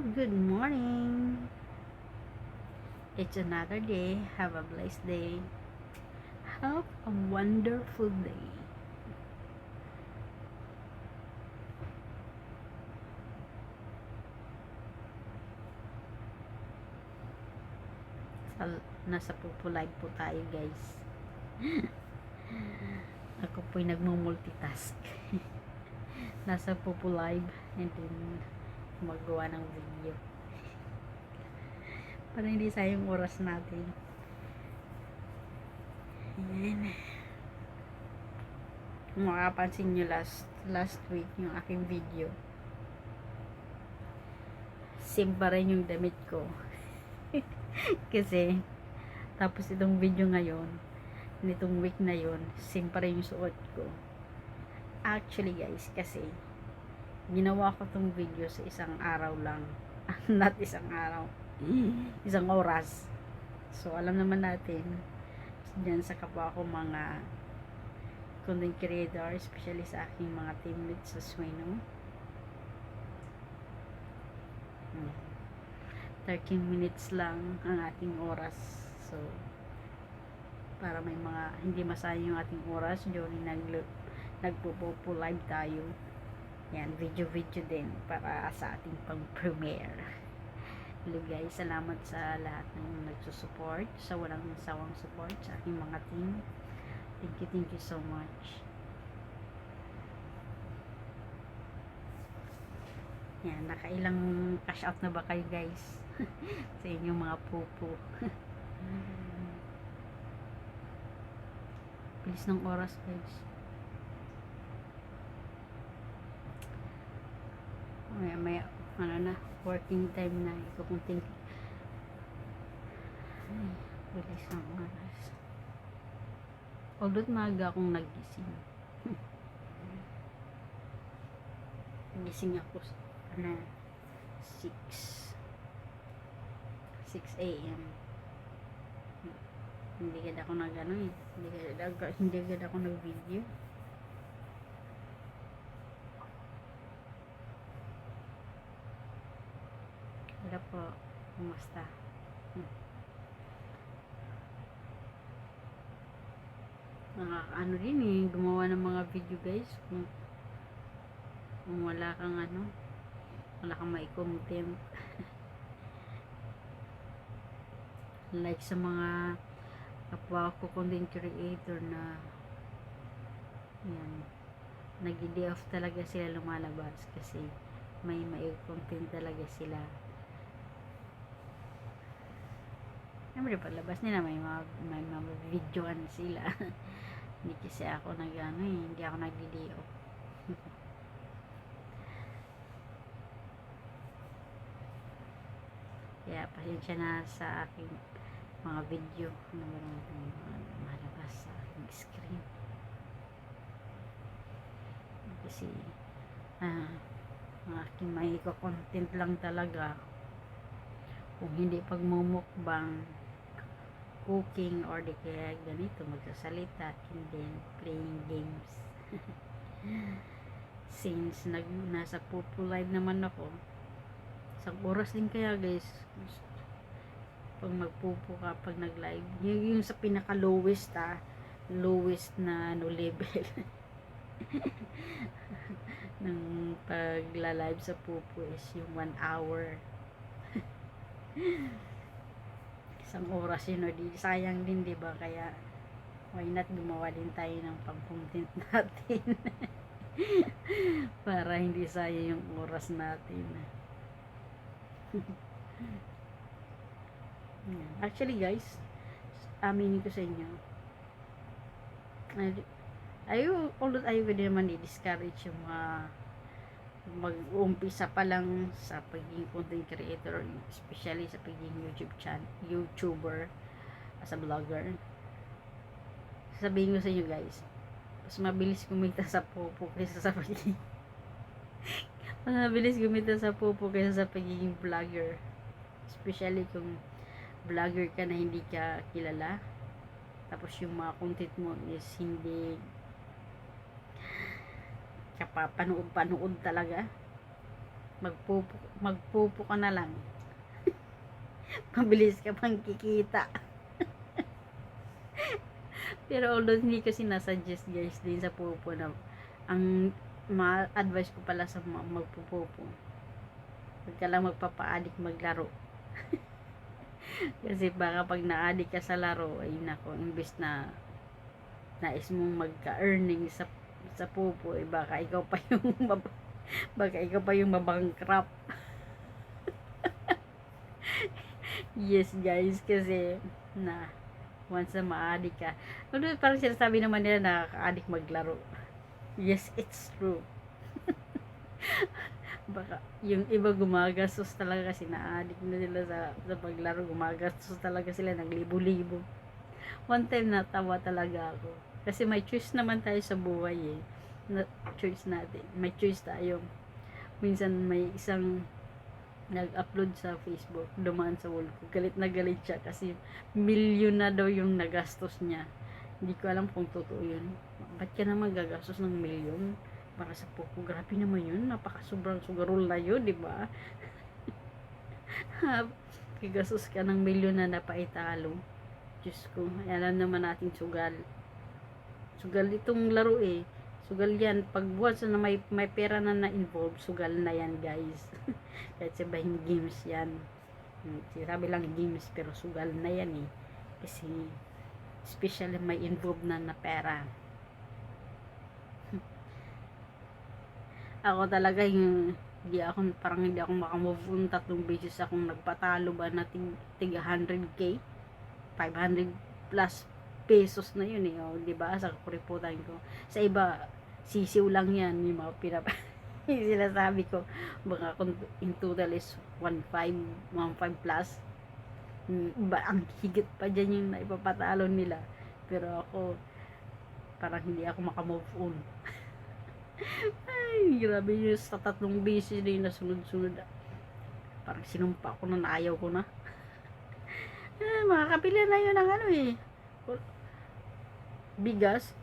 good morning. It's another day. Have a blessed day. Have a wonderful day. Nasa Pupo Live po tayo guys. Ako po'y nagmumultitask. nasa Pupo Live and then magawa ng video. Para hindi sayang oras natin. Ayan. Kung makapansin nyo last, last week yung aking video. Same pa rin yung damit ko. Kasi, tapos itong video ngayon, nitong week na yon same pa rin yung suot ko. Actually guys, kasi, ginawa ko tong video sa isang araw lang. Not isang araw. Isang oras. So, alam naman natin, dyan sa kapwa ko mga content creator, especially sa aking mga teammates sa Sweno. Hmm. 13 minutes lang ang ating oras. So, para may mga hindi masayang yung ating oras, during nag nagpo-po live tayo. Yan, video-video din para sa ating pang-premiere. Hello guys, salamat sa lahat ng nagsusupport, sa walang sawang support sa aking mga team. Thank you, thank you so much. Yan, nakailang cash out na ba kayo guys? sa inyong mga pupo. Bilis ng oras guys. Maya, maya, ano na, working time na. Think, ay, bilis ng oras. Although maaga akong nagising. Nagising ako ano, 6 6 a.m. Hindi agad ako nag ano eh. Hindi agad ako nag video. Wala po. Kumusta? Hmm. Nakakaano din eh. Gumawa ng mga video guys. Kung, kung wala kang ano. Wala kang may content. like sa mga kapwa ko content creator na yan nag-day off talaga sila lumalabas kasi may content talaga sila Siyempre, palabas nila, may mga, may mga videoan sila. hindi kasi ako nag, ano eh, hindi ako nagdi-day off. Kaya, pasensya na sa aking mga video na marunong malabas sa aking screen. Kasi, ah, ang aking may content lang talaga kung hindi pagmumukbang cooking or di kaya ganito magsasalita and then playing games. Since nag, nasa pupo live naman ako isang oras din kaya guys. Pag magpupo ka pag nag live yung, yung sa pinaka lowest ah lowest na ano level. Ng pagla live sa pupo is yung 1 hour isang oras yun di sayang din di ba? Kaya why not gumawa din tayo ng pang-content natin? Para hindi sayang yung oras natin. Actually guys aminin ko sa inyo ayaw although ayaw ko din naman i-discourage yung mga mag-umpisa pa lang sa pagiging content creator especially sa pagiging YouTube channel YouTuber as a vlogger. Sabihin ko sa inyo guys mas mabilis kumita sa popo kaysa sa pagiging mas mabilis kumita sa popo kaysa sa pagiging vlogger. Especially kung vlogger ka na hindi ka kilala tapos yung mga content mo is hindi kapapanood-panood talaga magpupo, magpupo ka na lang. Mabilis ka pang kikita. Pero although hindi ko sinasuggest guys din sa pupo na ang ma-advise ko pala sa magpupupo. Huwag ka lang magpapa-addict maglaro. Kasi baka pag na-addict ka sa laro, ay nako, imbes na nais mong magka-earning sa sa pupo, eh baka ikaw pa yung baka ikaw pa yung mabangkrap. yes guys, kasi na once na ma-addict ka. Ano, parang sinasabi naman nila na addict maglaro. Yes, it's true. Baka yung iba gumagastos talaga kasi na-addict na nila sa, sa paglaro. Gumagastos talaga sila ng libo-libo. One time natawa talaga ako. Kasi may choice naman tayo sa buhay eh. Na, choice natin. May choice tayo. Minsan may isang nag-upload sa Facebook, dumaan sa wall ko. Galit na galit siya kasi milyon na daw yung nagastos niya. Hindi ko alam kung totoo yun. Ba't ka naman gagastos ng milyon? Para sa puko, grabe naman yun. Napaka sobrang sugarol na yun, di ba? Gagastos ka ng milyon na napaitalo. Diyos ko, alam naman natin sugal. Sugal itong laro eh. Sugal yan. Pag once na may, may pera na na-involve, sugal na yan guys. Kahit sabihin games yan. Hmm, Sinasabi lang games, pero sugal na yan eh. Kasi, especially may involved na na pera. ako talaga yung hindi ako parang hindi ako makamove on tatlong beses akong nagpatalo ba na tig, tig 100k 500 plus pesos na yun eh oh, di ba? Sa kuriputan ko. Sa iba sisiw lang yan yung mga pinap yung sinasabi ko. Baka kung in total is 1.5 1.5 plus. Hmm, ba ang higit pa dyan yung naipapatalo nila. Pero ako parang hindi ako makamove on. Ay grabe yun sa tatlong beses na yun na sunod-sunod parang sinumpa ko na naayaw ko na. Eh, makakapila na yun ng ano eh bigas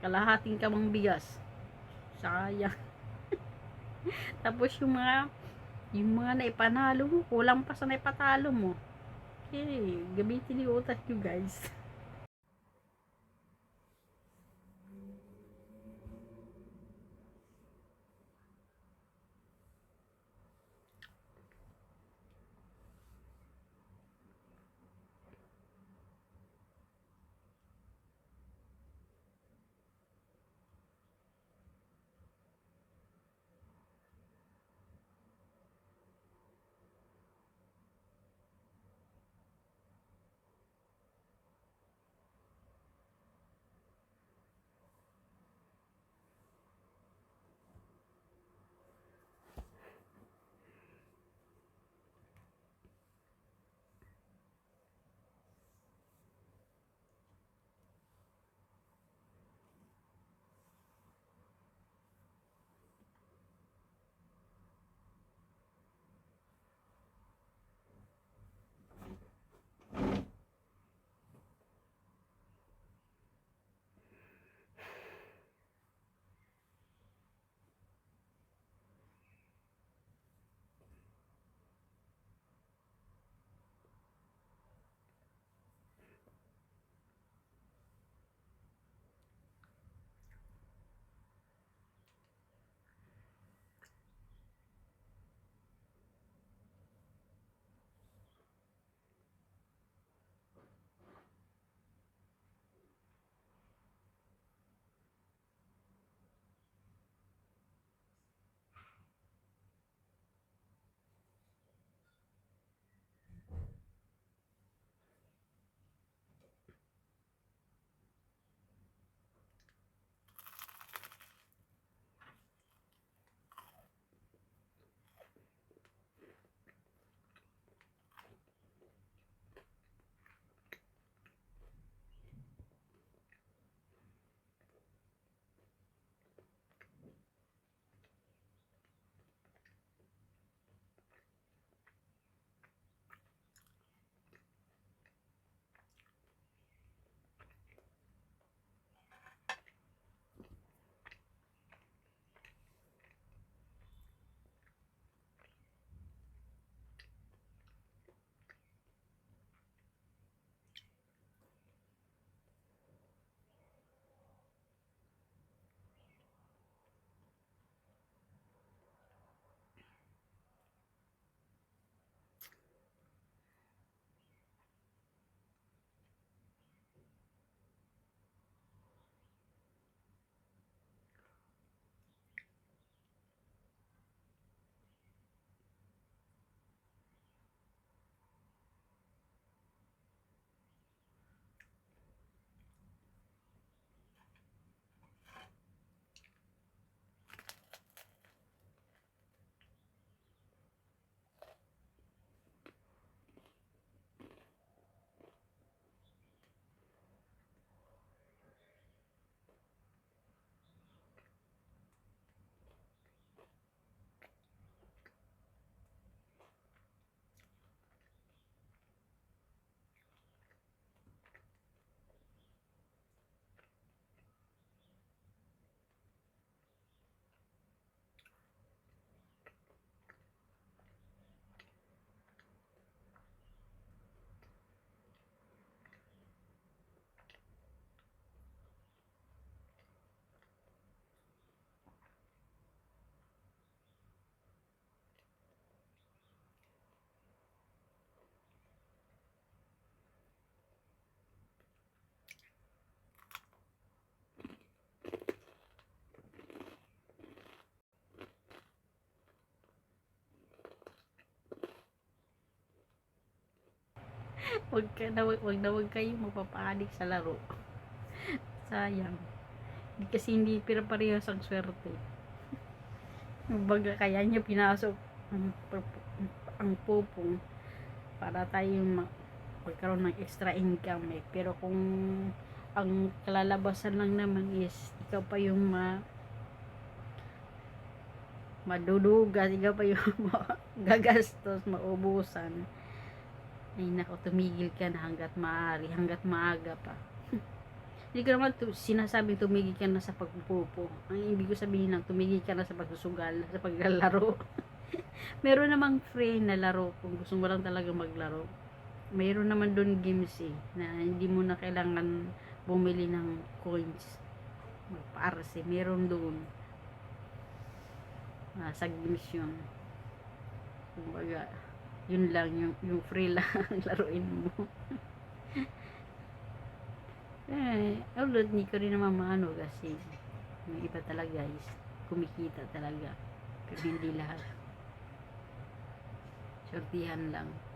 kalahating kamang bigas. Sayang. Tapos yung mga yung mga naipanalo mo kulang pa sa naipatalo mo. Okay gamitin yung utak nyo guys wag ka na wag, wag na wag kayo mapapanik sa laro. Sayang. Kasi hindi pinaparehas ang swerte. Baga kaya niya pinasok ang, ang pupong para tayo ma- magkaroon ng extra income eh. Pero kung ang kalalabasan lang naman is ikaw pa yung ma madudugas, ikaw pa yung gagastos, maubusan. Ay nako, tumigil ka na hanggat maaari, hanggat maaga pa. Hindi ko naman tu- sinasabing tumigil ka na sa pagpupo. Ang ibig ko sabihin lang, tumigil ka na sa pagsusugal, sa paglalaro. Meron namang free na laro kung gusto mo lang talaga maglaro. Mayroon naman doon games eh, na hindi mo na kailangan bumili ng coins. Magpa-RC, meron doon. Ah, sa games yun. Kumbaga, yun lang, yung, yung free lang ang laruin mo. eh, although hindi ko rin naman maano kasi yung iba talaga is kumikita talaga. Pero hindi lahat. Sortihan lang.